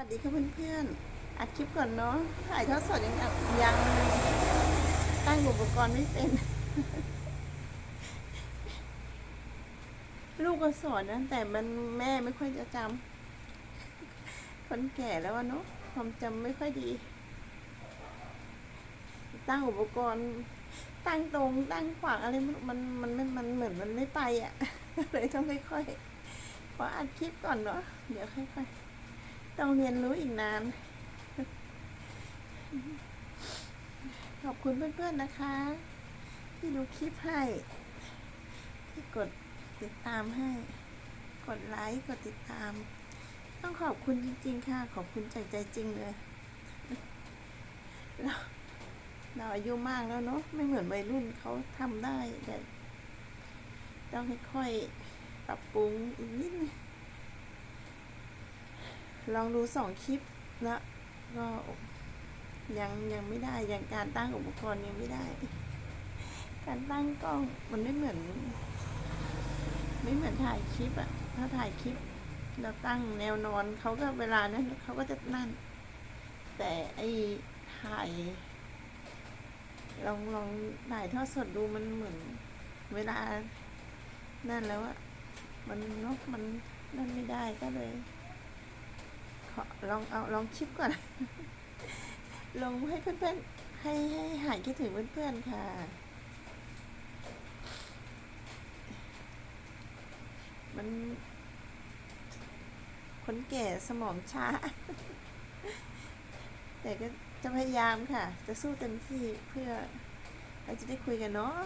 วัสดีค่ะเพื่อนๆ อัดคลิปก่อนเนาะ ถ่ายทอดสดยังยังตั้งอุปกรณ์ไม่เป็น ลูกก็สอนนะแต่มันแม่ไม่ค่อยจะจำ คนแก่แล้วเนาะความจำไม่ค่อยดี ตั้งอุปกรณ์ ตั้งตรง ตั้งขวางอะไรมันมันมันมันเหมือนมันไม่ไปอะ เลยต้องค่อยๆ ขออัดคลิปก่อนเนาะ เดี๋ยวค่อยๆ ต้องเรียนรู้อีกนาน ขอบคุณเพื่อนๆนะคะ ที่ดูคลิปให้ ที่กดติดตามให้ กดไลค์กดติดตาม ต้องขอบคุณจริงๆค่ะ ขอบคุณจากใจจริงเลยเราเราอายุมากแล้วเนาะไม่เหมือนวัยรุ่นเขาทำได้แต่ต้องค่อยๆปรับปรุงอีกนิดนึง ลองดูสองคลิปแล้วก็ยังยังไม่ได้ยังการตั้งอุปกรณ์ยังไม่ได้ การตั้งกล้องมันไม่เหมือน ไม่เหมือนถ่ายคลิปอะถ้าถ่ายคลิปเราตั้งแนวนอนเขาก็เวลานั้นเขาก็จะนั่น แต่ไอ้ถ่ายลองลองถ่ายทอดสดดูมันเหมือน เวลานั่นแล้วอะมันนาะมันนั่นไม่ได้ก็เลย ลองเอาลองคลิปก่อน ลงให้เพื่อนๆ ให้ให้หายคิดถึงเพื่อนๆค่ะ มัน คนแก่สมองช้า แต่ก็จะพยายามค่ะ จะสู้เต็มที่เพื่อเราจะได้คุยกันเนาะ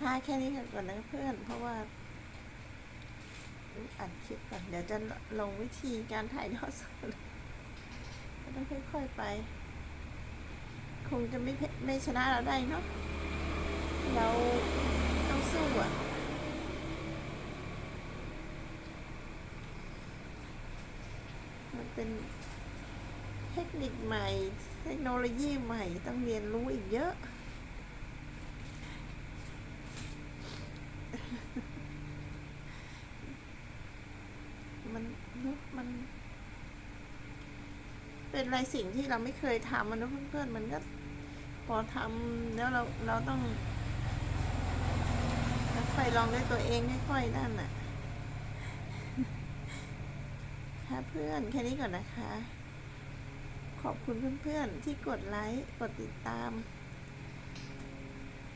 พาแค่นี้ก่อนนะเพื่อน เพราะว่าอัดคลิปก่อน เดี๋ยวจะลงวิธีการถ่ายทอดสดก็ต้องค่อยๆไป คงจะไม่ไม่ชนะเราได้เนาะ เราต้องสู้อะมันเป็นเทคนิคใหม่ เทคโนโลยีใหม่ ต้องเรียนรู้อีกเยอะ มันมันเป็นอะไรสิ่งที่เราไม่เคยทำมันนะเพื่อนๆมันก็พอทำแล้วเราเราต้องค่อยลองด้วยตัวเองค่อยๆนั่นน่ะค่ะเพื่อนแค่นี้ก่อนนะคะ ขอบคุณเพื่อนๆที่กดไลค์ กดติดตาม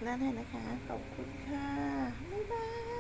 แล้วได้นะคะ ขอบคุณค่ะ บ๊ายบาย